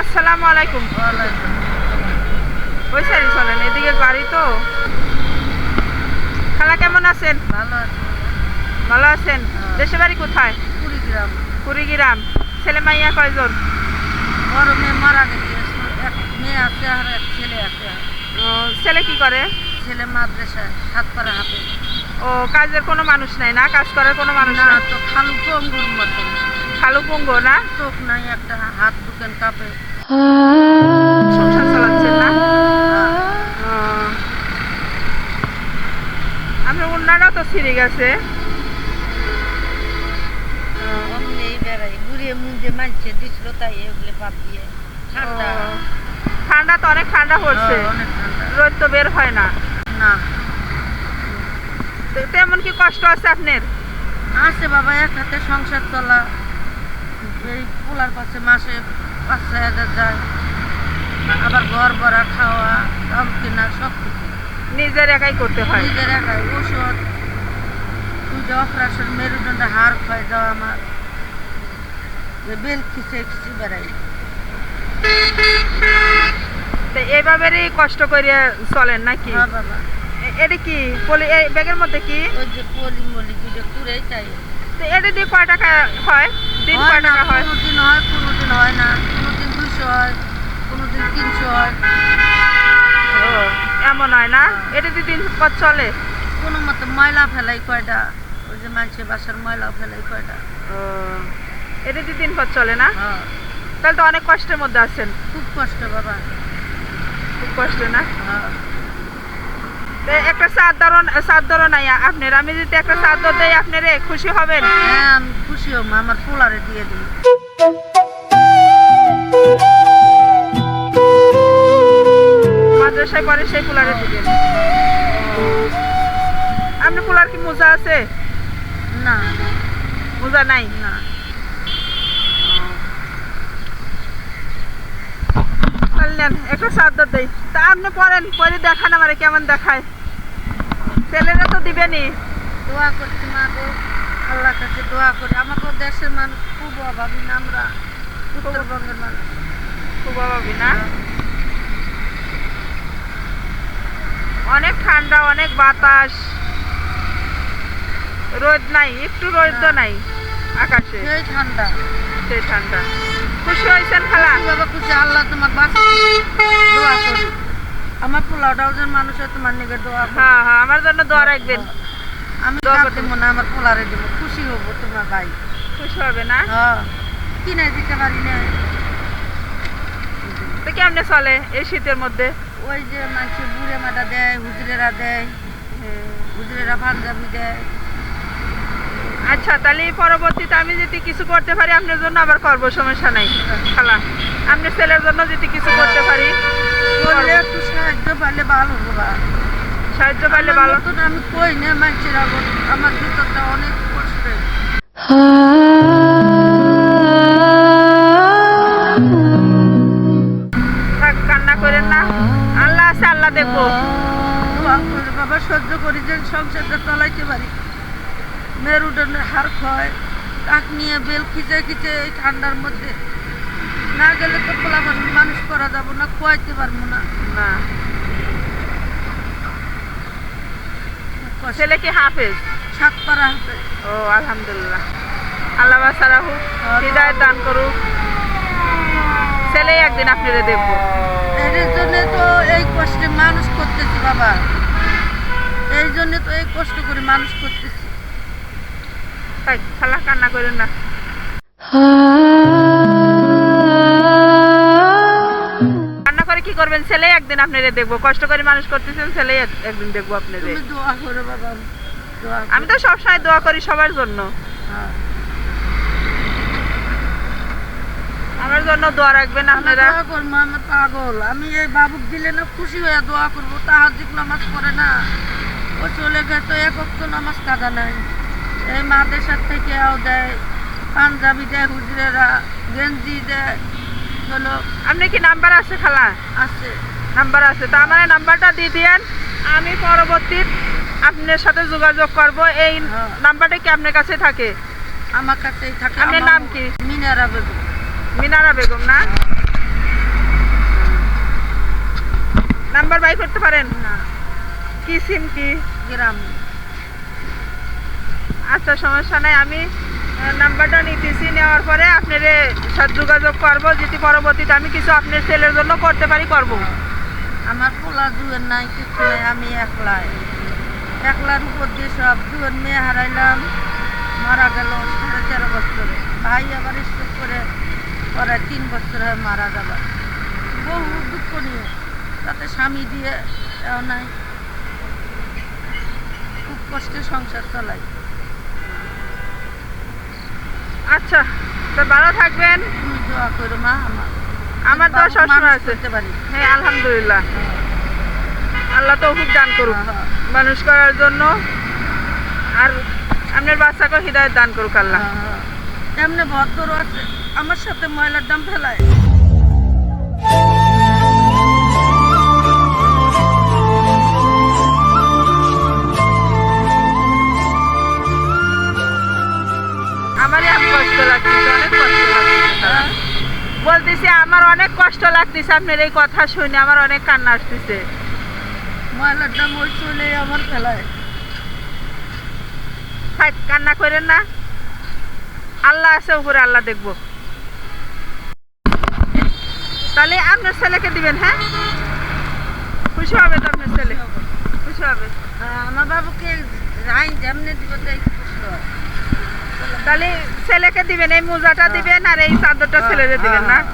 আসসালামু আলাইকুম। ওই চলেন এদিকে গাড়ি তো। খালা কেমন আছেন? ভালো আছে। ভালো আছেন? হ্যাঁ। দেশে বাড়ি কোথায়? কুড়িগ্রাম। কুড়িগ্রাম। ছেলে মাইয়া কয়জন? বড় মেয়ে মারা গেছে। এক মেয়ে আছে আর এক ছেলে আছে। ছেলে কি করে? ছেলে মাদ্রাসায় সাত পাড়া হাতে। ও কাজের কোনো মানুষ নাই না? কাজ করার কোনো মানুষ না তো খালু পঙ্গুর মতন খালু পুঙ্গ না? চোখ নাই একটা হাত দুকেন কাপে। সংসার চালাচ্ছেন না আপনার তো ছিঁড়ে গেছে। ঠান্ডা। তো অনেক ঠান্ডা পড়ছে। হ্যাঁ, রোদ তো বের হয় না। না। তেমন কি কষ্ট আছে আপনার? আছে বাবা এক হাতে সংসার চলা। এই পোলার পাশে মাসে পাঁচ ছয় হাজার যায়। আবার ঘর ভরা খাওয়া দাম কেনা সব কিছু। নিজের একাই করতে হয়। নিজের একাই ওষুধ দুইটা অপারেশন মেরুদণ্ডে হাড় ক্ষয় যাওয়া আমার। বেল খিচে খিচে বেড়াই। তো এইভাবেই কষ্ট করে চলেন নাকি? হ্যাঁ বাবা। এটা কি পলি এই ব্যাগের মধ্যে কি? ওই যে পলি মলি দুটো পুরেই তাই তো এটা দিয়ে কয় টাকা হয়? দিন কয় টাকা হয়? হয় না কোনোদিন দুশো হয় কোনোদিন তিনশো হয় ও এমন হয় না। এটা দিয়ে দিন কত চলে? কোনো মতো ময়লা ফেলাই কয়টা? ওই যে মানুষের বাসার ময়লা ফেলাই কয়টা? এটা দিয়ে দিন কত চলে না? হ্যাঁ। তাহলে তো অনেক কষ্টের মধ্যে আছেন। খুব কষ্ট বাবা। খুব কষ্ট না? হ্যাঁ। একটা চাদর চাদর নাই আপনার। আমি যদি একটা চাদর দেই আপনারে খুশি হবেন? হ্যাঁ খুশি হম আমার পোলারে দিয়ে দিই মাদ্রাসায় পরে সেই কুলারে দিবেন আপনি কুলার কি মোজা আছে? না। মোজা নাই? না। নেন একটা দেই। তা আপনি পরেন পরে দেখান আমারে কেমন দেখায়। ছেলেরা তো দিবেনি। দোয়া করছি মা গো আল্লাহ কাছে দোয়া করি। আমাকে দেশের মানুষ খুব অভাবী না আমরা উত্তরবঙ্গের মানুষ। খুব অভাবী না? অনেক ঠান্ডা অনেক বাতাস। রোদ নাই একটু রোদ। নাই আকাশে। সেই ঠান্ডা। সেই ঠান্ডা। খুশি হয়েছেন খালা? বাবা খুশি। আল্লাহ তোমার বাঁচা। দোয়া করি। আমার যেন মানুষের তোমার নিকে দোয়া হ্যাঁ হ্যাঁ আমার জন্য দোয়া রাখবেন। আমি দোয়া করতে- দেবো না আমার পোলারে দেবো। খুশি হব তোমার ভাই। খুশি হবে না? হ্যাঁ। কিনে দিতে পারি না। তো কেমনে চলে এই শীতের মধ্যে? ওই যে মানুষ বুড়ে মাটা দেয় হুজুরেরা দেয় হুজুরেরা পাঞ্জাবি দেয় আচ্ছা তাহলে পরবর্তীতে আমি যদি কিছু করতে পারি আপনার জন্য আবার করব সমস্যা নাই খালা আপনার ছেলের জন্য যদি কিছু করতে পারি করলে। একটু সাহায্য পাইলে ভালো হব বা। সাহায্য আমার ভালো আমি কই না মানুষের আমার ভিতরটা অনেক করি যে সংসারটা চালাইতে পারি। মেরুদণ্ডের হার ক্ষয় কাক নিয়ে বেল খিচে খিচে এই ঠান্ডার মধ্যে। না গেলে তো পোলা মানুষ করা যাব না খোয়াইতে পারব না। না। ছেলে কি হাফেজ? সাত পারা হাতে ও আলহামদুলিল্লাহ। আল্লাহ বাসারা হোক হৃদয় দান করুক। ছেলে একদিন আপনারে দেখব। এর জন্য তো এই কষ্টে মানুষ করতেছি বাবা এই জন্য তো এই কষ্ট করে মানুষ করতেছি। তাই খালা কান্না না। করে কি করবেন? ছেলে একদিন আপনারে দেখব। কষ্ট করে মানুষ করতেছেন ছেলে একদিন দেখব দোয়া করো বাবা আমি তো সবসময় দোয়া করি সবার জন্য। হ্যাঁ। আমার জন্য দোয়া রাখবেন আপনারা। দোয়া করব আমার পাগল। আমি এই বাবুক দিলে না খুশি হয়ে দোয়া করব তাহাজিক নামাজ পড়ে না। ও চলে গেছে এক অক্ত নামাজ কাদা নাই। এই মাদেশার থেকে আও দেয় পাঞ্জাবি দেয় হুজুরেরা গেঞ্জি দেয় হলো আপনি কি নাম্বার আছে খালা? আছে। নাম্বার আছে তা আমার নাম্বারটা দিয়ে দিয়েন। আমি পরবর্তী আপনার সাথে যোগাযোগ করব। এই হ্যাঁ। নাম্বারটা কি আপনার কাছে থাকে? আমার কাছেই থাকে। আপনার নাম কি? মিনারা বেগম। মিনারা বেগম না? নাম্বার বাই করতে পারেন? না। কি সিম কি গ্রাম। আচ্ছা সমস্যা নাই, আমি নাম্বারটা নিতেছি, নেওয়ার পরে আপনার সাথে যোগাযোগ করব, যদি পরবর্তীতে আমি কিছু আপনার ছেলের জন্য করতে পারি, করব। আমার পোলা দুয়ের নাই, কিছু নাই, আমি একলাই। একলার উপর দিয়ে সব দুয়ের মেয়ে হারাইলাম, মারা গেল সাড়ে তেরো বছরে। ভাই আবার স্ট্রোক করে, পরে তিন বছর মারা গেল। বহু দুঃখ নিয়ে, তাতে স্বামী দিয়ে এও নাই। কষ্টে সংসার চালাই। আচ্ছা তো ভালো থাকবেন। তুমি দোয়া করো মা আমার আমার তো বাবু সবসময় আছে। হ্যাঁ আলহামদুলিল্লাহ। আল্লাহ তো খুব দান করুক। হ্যাঁ, হ্যাঁ। মানুষ করার জন্য। আর আপনার বাচ্চাকে হৃদয়ের দান করুক আল্লাহ। হ্যাঁ, এমনি ভদ্র আছে। আমার সাথে ময়লার দাম ফেলায়। অনেক কষ্ট লাগতেছে আপনার এই কথা শুনে আমার অনেক কান্না আসতেছে। ময়লার দাম ওই চলে আমার ফেলায়। কান্না করেন না। আল্লাহ আছে উপরে আল্লাহ দেখব। তাহলে আপনার ছেলেকে দিবেন হ্যাঁ? খুশি হবে তো আপনার ছেলে? খুশি হবে। হ্যাঁ, আমার বাবুকে রাইন যেমনি দিব হয়। তাহলে ছেলেকে দিবেন এই মোজাটা দিবেন আর এই চাদরটা ছেলেকে দিবেন না? হ্যাঁ, হ্যাঁ,